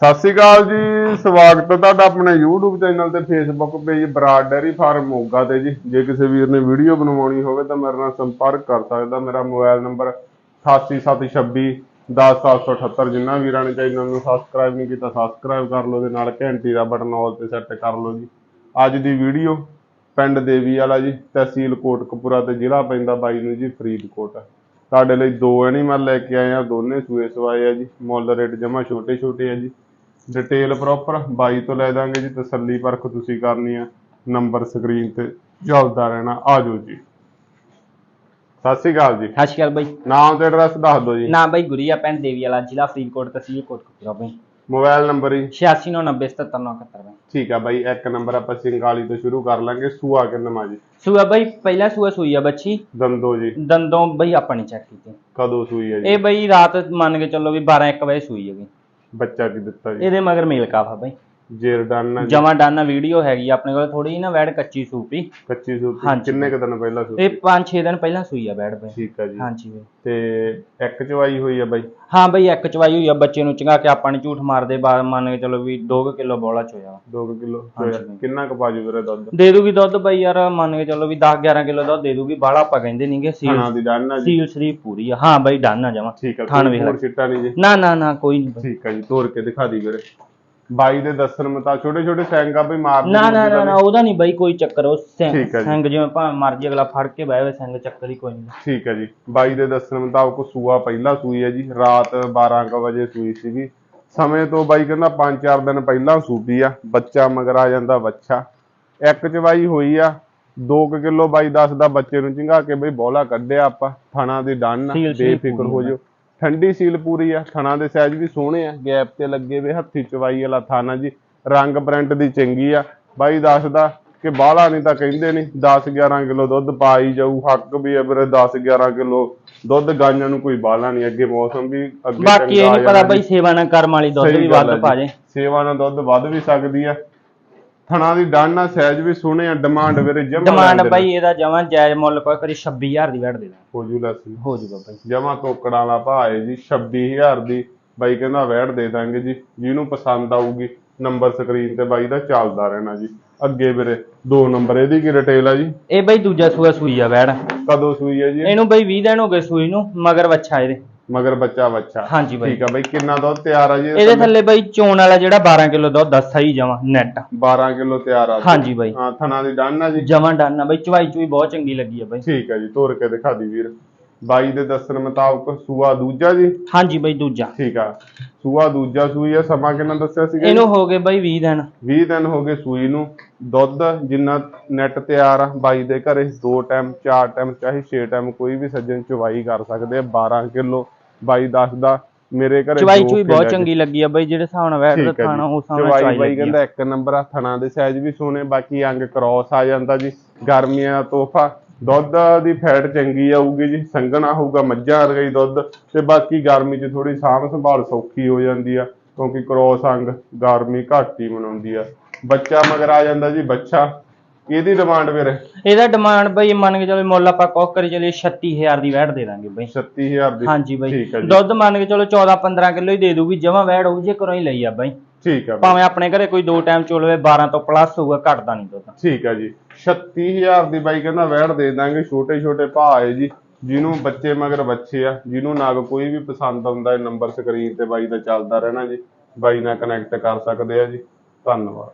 ਸਤਿ ਸ਼੍ਰੀ ਅਕਾਲ ਜੀ, ਸਵਾਗਤ ਹੈ ਤੁਹਾਡਾ ਆਪਣੇ YouTube ਚੈਨਲ ਤੇ, Facebook page Brar dairy farm Moga ਤੇ ਜੀ। ਜੇ ਕਿਸੇ ਵੀਰ ਨੇ ਵੀਡੀਓ ਬਣਵਾਉਣੀ ਹੋਵੇ ਤਾਂ ਮੇਰੇ ਨਾਲ ਸੰਪਰਕ ਕਰ ਸਕਦਾ। ਮੇਰਾ ਮੋਬਾਈਲ ਨੰਬਰ 8876 10778 ਜਿੰਨਾ ਵੀਰਾਂ ਨੇ ਚੈਨਲ ਨੂੰ ਸਬਸਕ੍ਰਾਈਬ ਨਹੀਂ ਕੀਤਾ ਸਬਸਕ੍ਰਾਈਬ ਕਰ ਲਓ ਤੇ ਨਾਲ ਘੰਟੀ ਦਾ ਬਟਨ ਆਲ ਤੇ ਸੈੱਟ ਕਰ ਲਓ ਜੀ। ਅੱਜ ਦੀ ਵੀਡੀਓ ਪਿੰਡ ਦੇਵੀ ਵਾਲਾ ਜੀ, ਤਹਿਸੀਲ ਕੋਟਕਪੂਰਾ ਤੇ ਜ਼ਿਲ੍ਹਾ ਪੈਂਦਾ ਬਾਈ ਨੂੰ ਜੀ, ਫਰੀਦਕੋਟ। ਤੁਹਾਡੇ ਲਈ ਦੋ ਐਨੀਮਲ ਲੈ ਕੇ ਆਏ ਆ ਦੋਨੇ ਸੂਏ ਸਵਾਏ ਆ ਜੀ। ਮੁੱਲ ਰੇਟ ਜਮਾ ਛੋਟੇ ਛੋਟੇ ਆ ਜੀ। ਡਿਟੇਲ ਪ੍ਰੋਪਰ ਬਾਈ ਤੋਂ ਲੈ ਦਾਂਗੇ ਜੀ ਤਸੱਲੀ ਪਰਖ ਤੁਸੀਂ ਕਰਨੀ ਆ। ਨੰਬਰ ਸਕਰੀਨ ਤੇ ਚੱਲਦਾ ਰਹਿਣਾ ਆ ਜਾਓ ਜੀ। ਸਤਿ ਸ਼੍ਰੀ ਅਕਾਲ ਜੀ। ਸਤਿ ਸ਼੍ਰੀ ਅਕਾਲ ਬਾਈ। ਨਾਮ ਤੇ ਐਡਰੈਸ ਦੱਸ ਦਿਓ ਜੀ। ਨਾਮ ਬਾਈ ਗੁਰੀਆ ਪਿੰਡ ਦੇਵੀ ਵਾਲਾ ਜ਼ਿਲ੍ਹਾ ਫਰੀਦਕੋਟ ਤਹਿਸੀਲ ਕੋਟਕਪੂਰਾ ਬਾਈ। ਮੋਬਾਈਲ ਨੰਬਰ ਜੀ 8690779971 ਬਾਈ। ਠੀਕ ਆ ਬਾਈ ਇੱਕ ਨੰਬਰ ਆਪਾਂ ਸਿੰਗਾਲੀ ਤੋਂ ਸ਼ੁਰੂ ਕਰ ਲਾਂਗੇ। ਸੂਆ ਕਿੰਨਾ ਜੀ? ਸੂਆ ਬਾਈ ਪਹਿਲਾ ਸੂਆ ਸੂਈ ਆ ਬੱਚੀ। ਦੰਦੋ ਜੀ। ਦੰਦੋਂ ਬਾਈ ਆਪਾਂ ਨਹੀਂ ਚੈੱਕ ਕੀਤੀ। ਕਦੋਂ ਸੂਈ ਹੈ ਜੀ? ਇਹ ਬਾਈ ਰਾਤ ਮੰਨ ਕੇ ਚੱਲੋ ਵੀ 12 1 ਵਜੇ ਸੂਈ ਹੈਗੀ ਬੱਚਾ ਕੀ ਦਿੱਤਾ ਜੀ? ਇਹਦੇ ਮਗਰ ਮੇਲ ਕਾਫਾ ਬਾਈ। ਜੇਰਡਾਨਾ ਜਮਾ ਡਾਨਾ ਵੀਡੀਓ ਹੈਗੀ ਆ ਆਪਣੇ ਕੋਲ ਥੋੜੀ ਨਾ ਵੈੜ ਕੱਚੀ ਸੂਪੀ। ਕੱਚੀ ਸੂਪੀ ਹਾਂਜੀ। ਕਿੰਨੇ ਕ ਦਿਨ ਪਹਿਲਾਂ ਸੂਪੀ ਇਹ 5-6 ਦਿਨ ਪਹਿਲਾਂ ਸੂਈ ਆ ਵੈੜ ਬਾਈ ਠੀਕ ਆ ਜੀ। ਹਾਂਜੀ ਬਾਈ। ਤੇ ਇੱਕ ਚਵਾਈ ਹੋਈ ਆ ਬਾਈ? ਹਾਂ ਬਾਈ ਇੱਕ ਚਵਾਈ ਹੋਈ ਆ ਬੱਚੇ ਨੂੰ ਚੰਗਾ ਕੇ ਆਪਾਂ ਨੇ ਝੂਠ ਮਾਰਦੇ ਬਾਅਦ ਮੰਨ ਕੇ ਚੱਲੋ ਵੀ 2 ਕਿਲੋ ਬੋਲਾ ਚੋਇਆ 2 ਕਿਲੋ ਹਾਂਜੀ। ਕਿੰਨਾ ਕ ਪਾਜੂ ਵੀਰੇ ਦੁੱਧ? ਦੇ ਦੂਗੀ ਦੁੱਧ ਬਾਈ ਯਾਰ ਮੰਨ ਕੇ ਚੱਲੋ ਵੀ 10 11 ਕਿਲੋ ਦੁੱਧ ਦੇ ਦੂਗੀ ਬਾਹਲਾ ਆਪਾਂ ਕਹਿੰਦੇ ਨਹੀਂਗੇ ਸੀਲ ਖਾਣਾ ਦੀ ਡਾਨਾ ਜੀ। ਸੀਲ ਸ਼ਰੀਫ ਪੂਰੀ ਆ। ਹਾਂ ਬਾਈ ਡਨ ਜਾਵਾਂ ਠੀਕ ਆ ਥਣ ਕੋਈ ਵੇਖ ਲੈ। ਹੋਰ ਛਿੱਟਾ ਨਹੀਂ ਜੀ। ਨਾ ਨਾ ਨਾ ਕੋਈ ਨਹੀਂ ਠੀਕ ਆ ਜੀ ਤੋੜ ਕੇ ਦਿਖਾ ਦੀ ਵੀਰੇ। ਬਾਈ ਦੇ ਦੱਸਣ ਮਤਾ ਛੋਟੇ ਛੋਟੇ ਸੈਂਗਾ ਵੀ ਮਾਰ ਨਾ ਨਾ ਨਾ ਨਾ ਉਹਦਾ ਨਹੀਂ ਬਾਈ ਕੋਈ ਚੱਕਰ ਉਹ ਸਿੰਘ ਠੀਕ ਆ ਜੀ। ਸਿੰਘ ਜਿਵੇਂ ਭਾਵੇਂ ਮਰਜ਼ੀ ਅਗਲਾ ਫੜ ਕੇ ਬਹਿ ਹੋਵੇ ਸਿੰਘ ਚੱਕਰ ਹੀ ਕੋਈ ਨਹੀਂ। ਠੀਕ ਹੈ ਜੀ। ਬਾਈ ਦੇ ਦੱਸਣ ਮੁਤਾਬਕ ਸੂਆ ਪਹਿਲਾਂ ਸੂਈ ਹੈ ਜੀ ਰਾਤ 12 ਕੁ ਵਜੇ ਸੂਈ ਸੀਗੀ। ਸਮੇਂ ਤੋਂ ਬਾਈ ਕਹਿੰਦਾ 5-4 ਦਿਨ ਪਹਿਲਾਂ ਸੂਪੀ ਆ ਬੱਚਾ ਮਗਰ ਆ ਜਾਂਦਾ ਬੱਚਾ। ਇੱਕ ਚਵਾਈ ਹੋਈ ਆ 2 ਕਿਲੋ ਬਾਈ ਦੱਸਦਾ ਬੱਚੇ ਨੂੰ ਚੰਗਾ ਕੇ ਬਈ ਬੋਲਾ ਕੱਢਿਆ ਆਪਾਂ ਥਣਾ ਦੀ ਡੰਨ ਆ, ਸੀਲ ਸੀਲ ਬੇਫਿਕਰ ਹੋ। ਜਾਓ। ਠੰਡੀ ਸੀਲ ਪੂਰੀ ਆ ਥਣਾ ਦੇ ਸਾਈਜ਼ ਵੀ ਸੋਹਣੇ ਆ ਗੈਪ ਤੇ ਲੱਗੇ ਵੇ ਹੱਥੀ ਚਵਾਈ ਵਾਲਾ ਥਾਨਾ ਜੀ ਰੰਗ ਪ੍ਰਿੰਟ ਦੀ ਚੰਗੀ ਆ ਬਾਈ ਦੱਸਦਾ ਕਿ ਬਾਹਲਾ ਨਹੀਂ ਤਾਂ ਕਹਿੰਦੇ ਨਹੀਂ 10 11 ਕਿਲੋ ਦੁੱਧ ਪਾਈ ਜਾਊ ਹੱਕ ਵੀ ਹੈ ਵੀਰੇ 10 11 ਕਿਲੋ ਦੁੱਧ ਗਾਈਆਂ ਨੂੰ ਕੋਈ ਬਾਹਲਾ ਨਹੀਂ ਅੱਗੇ ਮੌਸਮ ਵੀ ਅੱਗੇ ਬਾਕੀ ਇਹ ਨਹੀਂ ਪਤਾ ਬਾਈ। ਸੇਵਾ ਨਾ ਕਰਮ ਵਾਲੀ ਦੁੱਧ ਵੀ ਵੱਧ ਪਾ। ਜੇ ਸੇਵਾ ਨਾਲ ਦੁੱਧ ਵੱਧ ਵੀ ਸਕਦੀ ਆ ਥਣਾ ਦੀ ਡਾਨਾ ਸਾਈਜ਼ ਵੀ ਸੋਹਣੇ ਆ ਡਿਮਾਂਡ ਵੀਰੇ ਜਮਾ ਡਿਮਾਂਡ ਬਾਈ ਇਹਦਾ ਜਮਾਂ ਜਾਇਜ਼ ਮੁੱਲ ਕੋਈ ਕਰੀ 26000 ਦੀ ਵੜ ਦੇ ਦਾਂ ਹੋ ਜੂ ਲੈਸ ਹੋ ਜੂਗਾ ਬਾਈ। ਜਮਾ ਤੋਕੜਾਂ ਵਾਲਾ ਭਾਅ ਹੈ ਜੀ 26000 ਦੀ। ਬਾਈ ਕਹਿੰਦਾ ਵੈੜ ਦੇ ਦਾਂਗੇ ਜੀ ਜਿਹਨੂੰ ਪਸੰਦ ਆਊਗੀ ਨੰਬਰ ਸਕਰੀਨ ਤੇ ਬਾਈ ਦਾ ਚੱਲਦਾ ਰਹਿਣਾ ਜੀ। ਅੱਗੇ ਵੀਰੇ ਦੋ ਨੰਬਰ ਇਹਦੀ ਕੀ ਡਿਟੇਲ ਆ ਜੀ? ਇਹ ਬਾਈ ਦੂਜਾ ਸੂਆ ਸੂਈ ਆ ਵੈੜ। ਕਦੋਂ ਸੂਈ ਹੈ ਜੀ? ਇਹਨੂੰ ਬਾਈ 20 ਦਿਨ ਹੋ ਗਏ ਸੂਈ ਨੂੰ ਮਗਰ ਵੱਛਾ ਇਹਦੇ। ਮਗਰ ਬੱਚਾ ਬੱਚਾ। ਹਾਂਜੀ ਬਾਈ। ਠੀਕ ਆ ਬਾਈ ਕਿੰਨਾ ਦੁੱਧ ਤਿਆਰ ਆ ਜੀ? ਇਹਦੇ ਥੱਲੇ ਬਾਈ ਚੋਣ ਵਾਲਾ ਜਿਹੜਾ 12 ਕਿਲੋ ਦੁੱਧ ਦਾ ਸਹੀ ਜਮਾਂ ਨੈਟ 12 ਕਿਲੋ ਤਿਆਰ ਆ। ਹਾਂਜੀ ਬਾਈ। ਹਾਂ ਥਣਾ ਦੀ ਡਾਨਾ ਜੀ। ਜਮਾਂ ਡਨ ਆ ਬਾਈ ਚਵਾਈ ਚੂਈ ਬਹੁਤ ਚੰਗੀ ਲੱਗੀ ਆ ਬਾਈ। ਠੀਕ ਆ ਜੀ ਤੋਰ ਕੇ ਦਿਖਾ ਦੀ ਵੀਰ। ਬਾਈ ਦੇ ਦੱਸਣ ਮੁਤਾਬਕ ਸੂਆ ਦੂਜਾ ਜੀ? ਹਾਂਜੀ ਬਾਈ ਦੂਜਾ। ਠੀਕ ਆ। ਸੂਆ ਦੂਜਾ ਸੂਈ ਆ ਸਮਾਂ ਕਿੰਨਾ ਦੱਸਿਆ ਸੀਗਾ ਜੀ? ਇਹਨੂੰ ਹੋ ਗਏ ਬਾਈ 20 ਦਿਨ। 20 ਦਿਨ ਹੋ ਗਏ ਸੂਈ ਨੂੰ। ਦੁੱਧ ਜਿੰਨਾ ਨੈਟ ਤਿਆਰ ਆ ਬਾਈ ਦੇ ਘਰੇ ਦੋ ਟਾਈਮ ਚਾਰ ਟਾਈਮ ਚਾਹੇ 6 ਟਾਈਮ ਕੋਈ ਵੀ ਸੱਜਣ ਚਵਾਈ ਕਰ ਸਕਦੇ ਆ 12 ਕਿਲੋ। ਬਾਈ ਦੱਸਦਾ ਮੇਰੇ ਘਰੇ ਚਵਾਈ ਚੂਈ ਬਹੁਤ। ਚੰਗੀ ਲੱਗੀ ਆ ਬਾਈ ਜਿਹੜੇ ਹਿਸਾਬ ਨਾਲ ਵੈਟ ਦਾ ਜੀ। ਉਸ ਹਿਸਾਬ ਨਾਲ ਚਵਾਈ ਬਾਈ ਕਹਿੰਦਾ ਇੱਕ ਨੰਬਰ ਆ ਥਣਾ ਦੇ ਸਾਈਜ਼ ਵੀ ਸੋਹਣੇ ਬਾਕੀ ਅੰਗ ਕ੍ਰਾਸ ਆ ਜਾਂਦਾ ਜੀ। ਗਰਮੀਆਂ ਦਾ ਤੋਹਫਾ ਦੁੱਧ ਦੀ ਫੈਟ ਚੰਗੀ ਆਊਗੀ ਜੀ ਸੰਘਣਾ ਹੋਊਗਾ ਮੱਝਾਂ ਵਰਗਾ ਦੁੱਧ ਤੇ ਬਾਕੀ ਗਰਮੀ 'ਚ ਥੋੜੀ ਸਾਂਭ ਸੰਭਾਲ ਸੌਖੀ ਹੋ ਜਾਂਦੀ ਆ ਕਿਉਂਕਿ ਕ੍ਰਾਸ ਅੰਗ ਗਰਮੀ ਘੱਟ ਹੀ ਮਨਾਉਂਦੀ ਆ। ਬੱਚਾ ਮਗਰ ਆ ਜਾਂਦਾ ਜੀ ਬੱਚਾ ਇਹਦੀ ਡਿਮਾਂਡ ਵੀਰੇ ਇਹਦਾ ਡਿਮਾਂਡ ਬਾਈ ਮੰਨ ਕੇ ਚਲੋ ਮੁੱਲ ਆਪਾਂ ਕੋਕ ਕਰੀ ਚਲੀਏ 36000 ਦੀ ਵੈਟ ਦੇ ਦਾਂਗੇ ਬਾਈ। 36000 ਦੀ। ਹਾਂਜੀ ਬਾਈ। ਠੀਕ ਹੈ ਜੀ। ਦੁੱਧ ਮੰਨ ਕੇ ਚਲੋ 14 15 ਕਿਲੋ ਹੀ ਦੇ ਦੂਗੀ ਜਮਾਂ ਵੈਟ ਹੋਊ ਜੇ ਘਰੋਂ ਹੀ ਲਈ ਆ ਬਾਈ। ਠੀਕ ਆ। ਭਾਵੇਂ ਆਪਣੇ ਘਰੇ ਕੋਈ ਦੋ ਟਾਈਮ ਚੋਲਵੇ 12 ਤੋਂ ਪਲੱਸ ਹੋਊਗਾ ਘਟਦਾ ਨਹੀਂ ਦੁੱਧ। ਠੀਕ ਆ ਜੀ। 36000 ਦੀ ਬਾਈ ਕਹਿੰਦਾ ਵੈੜ ਦੇ ਦਾਂਗੇ ਛੋਟੇ ਛੋਟੇ ਭਾਅ ਹੈ ਜੀ ਜਿਹਨੂੰ ਬੱਚੇ ਮਗਰ ਬੱਚੇ ਆ ਜਿਹਨੂੰ ਨਾਗ ਕੋਈ ਵੀ ਪਸੰਦ ਆਉਂਦਾ ਹੈ ਨੰਬਰ ਸਕਰੀਨ ਤੇ ਬਾਈ ਦਾ ਚੱਲਦਾ ਰਹਿਣਾ ਜੀ ਬਾਈ ਨਾਲ ਕਨੈਕਟ ਕਰ ਸਕਦੇ ਆ ਜੀ। ਧੰਨਵਾਦ।